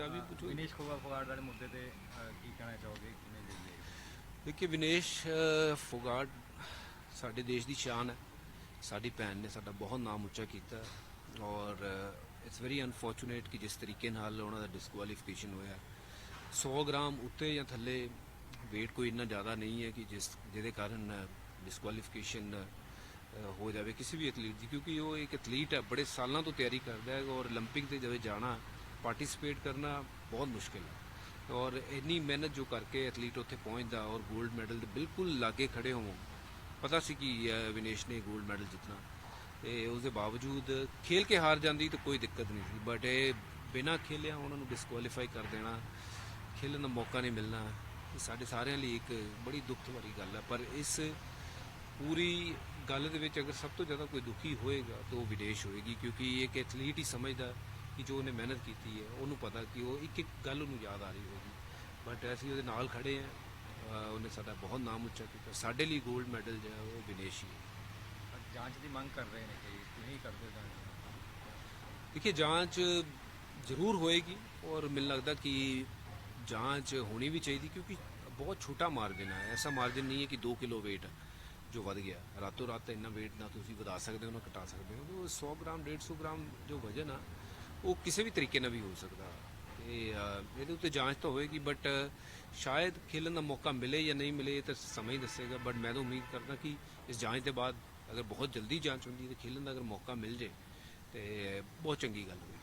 ਆ ਵੀ ਪੁੱਛੋ ਵਿਨੇਸ਼ ਫੋਗਾ ਫੋਗਾਟ ਦੇ ਮੁੱਦੇ ਤੇ ਅਹ, ਕੀ ਕਹਿਣਾ ਚਾਹੋਗੇ ਕਿਵੇਂ ਦੇਖਦੇ ਹੋ? ਦੇਖਿਏ ਵਿਨੇਸ਼ ਅ, ਫੋਗਾਟ ਸਾਡੇ ਦੇਸ਼ ਦੀ ਸ਼ਾਨ ਹੈ ਸਾਡੀ ਭੈਣ ਨੇ ਸਾਡਾ ਬਹੁਤ ਨਾਮ ਉੱਚਾ ਕੀਤਾ ਔਰ ਇਟਸ ਵੈਰੀ ਅਨਫੋਰਚੂਨੇਟ ਕਿ ਜਿਸ ਤਰੀਕੇ ਨਾਲ ਉਹਨਾਂ ਦਾ ਡਿਸਕੁਆਲੀਫਿਕੇਸ਼ਨ ਹੋਇਆ 100 ਗ੍ਰਾਮ ਉੱਤੇ ਜਾਂ ਥੱਲੇ weight ਕੋਈ ਇੰਨਾ ਜ਼ਿਆਦਾ ਨਹੀਂ ਹੈ ਕਿ ਜਿਸ ਜਿਹਦੇ ਕਾਰਨ ਡਿਸਕੁਆਲੀਫਿਕੇਸ਼ਨ ਹੋ ਜਾਵੇ ਕਿਸੇ ਵੀ ਐਥਲੀਟ ਦੀ ਕਿਉਂਕਿ ਉਹ ਇੱਕ ਐਥਲੀਟ ਹੈ ਬੜੇ ਸਾਲਾਂ ਤੋਂ ਤਿਆਰੀ ਕਰਦਾ ਹੈ ਔਰ 올림픽 ਤੇ ਜਦੋਂ ਜਾਣਾ ਪਾਰਟਿਸਿਪੇਟ ਕਰਨਾ ਬਹੁਤ ਮੁਸ਼ਕਿਲ ਹੈ। ਔਰ ਇੰਨੀ ਮਿਹਨਤ ਜੋ ਕਰਕੇ ਐਥਲੀਟ ਉੱਥੇ ਪਹੁੰਚਦਾ ਔਰ 골ਡ ਮੈਡਲ ਦੇ ਬਿਲਕੁਲ ਲਾਗੇ ਖੜੇ ਹੋਵੋਂ ਪਤਾ ਸੀ ਕਿ ਵਿਨੇਸ਼ ਨੇ 골ਡ ਮੈਡਲ ਜਿੱਤਣਾ। ਤੇ ਉਸ ਦੇ ਬਾਵਜੂਦ ਖੇਲ ਕੇ ਹਾਰ ਜਾਂਦੀ ਤਾਂ ਕੋਈ ਦਿੱਕਤ ਨਹੀਂ ਸੀ। ਬਟ ਇਹ ਬਿਨਾਂ ਖੇਲਿਆ ਉਹਨਾਂ ਨੂੰ ਡਿਸਕੁਆਲੀਫਾਈ ਕਰ ਦੇਣਾ, ਖੇਲਣ ਦਾ ਮੌਕਾ ਨਹੀਂ ਮਿਲਣਾ, ਇਹ ਸਾਡੇ ਸਾਰਿਆਂ ਲਈ ਇੱਕ ਬੜੀ ਦੁੱਖ ਵਾਲੀ ਗੱਲ ਹੈ। ਪਰ ਇਸ ਪੂਰੀ ਗੱਲ ਦੇ ਵਿੱਚ ਅਗਰ ਸਭ ਤੋਂ ਜ਼ਿਆਦਾ ਕੋਈ ਦੁਖੀ ਹੋਏਗਾ ਤਾਂ ਉਹ ਵਿਦੇਸ਼ ਹੋਏਗੀ, ਕਿਉਂਕਿ ਇੱਕ ਐਥਲੀਟ ਹੀ ਸਮਝਦਾ ਕਿ ਜੋ ਉਹਨੇ ਮਿਹਨਤ ਕੀਤੀ ਹੈ ਉਹਨੂੰ ਪਤਾ ਕਿ ਉਹ ਇੱਕ ਇੱਕ ਗੱਲ ਉਹਨੂੰ ਯਾਦ ਆ ਰਹੀ ਹੋਗੀ ਬਟ ਅਸੀਂ ਉਹਦੇ ਨਾਲ ਖੜੇ ਹਾਂ। ਉਹਨੇ ਸਾਡਾ ਬਹੁਤ ਨਾਮ ਉੱਚਾ ਕੀਤਾ। ਸਾਡੇ ਲਈ 골ਡ ਮੈਡਲ ਜੋ ਹੈ ਉਹ ਵਿਨੇਸ਼ ਹੀ ਜਾਂਚ ਦੀ ਮੰਗ ਕਰ ਰਹੇ ਨੇ ਕਿ ਤੁਸੀਂ ਕਰਦੇ ਜਾਂਚ ਦੇਖिए ਜਾਂਚ ਜ਼ਰੂਰ ਹੋਏਗੀ ਔਰ ਮੈਨੂੰ ਲੱਗਦਾ ਕਿ ਜਾਂਚ ਹੋਣੀ ਵੀ ਚਾਹੀਦੀ ਕਿਉਂਕਿ ਬਹੁਤ ਛੋਟਾ ਮਾਰਜਨ ਹੈ ਐਸਾ ਮਾਰਜਨ ਨਹੀਂ ਹੈ ਕਿ 2 ਕਿਲੋ weight ਜੋ ਵੱਧ ਗਿਆ। ਰਾਤੋਂ ਰਾਤ ਇੰਨਾ weight ਨਾ ਤੁਸੀਂ ਵਧਾ ਸਕਦੇ ਹੋ ਨਾ ਘਟਾ ਸਕਦੇ ਹੋ। ਉਹ 100 ਗ੍ਰਾਮ 150 ਗ੍ਰਾਮ ਜੋ ਵਜਨ ਆ ਉਹ ਕਿਸੇ ਵੀ ਤਰੀਕੇ ਨਾਲ ਵੀ ਹੋ ਸਕਦਾ। ਤੇ ਅਹ, ਇਹਦੇ ਉੱਤੇ ਜਾਂਚ ਤਾਂ ਹੋਏਗੀ ਬਟ ਸ਼ਾਇਦ ਖੇਲਣ ਦਾ ਮੌਕਾ ਮਿਲੇ ਜਾਂ ਨਹੀਂ ਮਿਲੇ ਇਹ ਤਾਂ ਸਮਾਂ ਹੀ ਦੱਸੇਗਾ ਬਟ ਮੈਂ ਤਾਂ ਉਮੀਦ ਕਰਦਾ ਕਿ ਇਸ ਜਾਂਚ ਦੇ ਬਾਅਦ ਅਗਰ ਬਹੁਤ ਜਲਦੀ ਜਾਂਚ ਹੁੰਦੀ ਹੈ ਤੇ ਖੇਲਣ ਦਾ ਅਗਰ ਮੌਕਾ ਮਿਲ ਜੇ ਤੇ ਬਹੁਤ ਚੰਗੀ ਗੱਲ ਹੋਵੇ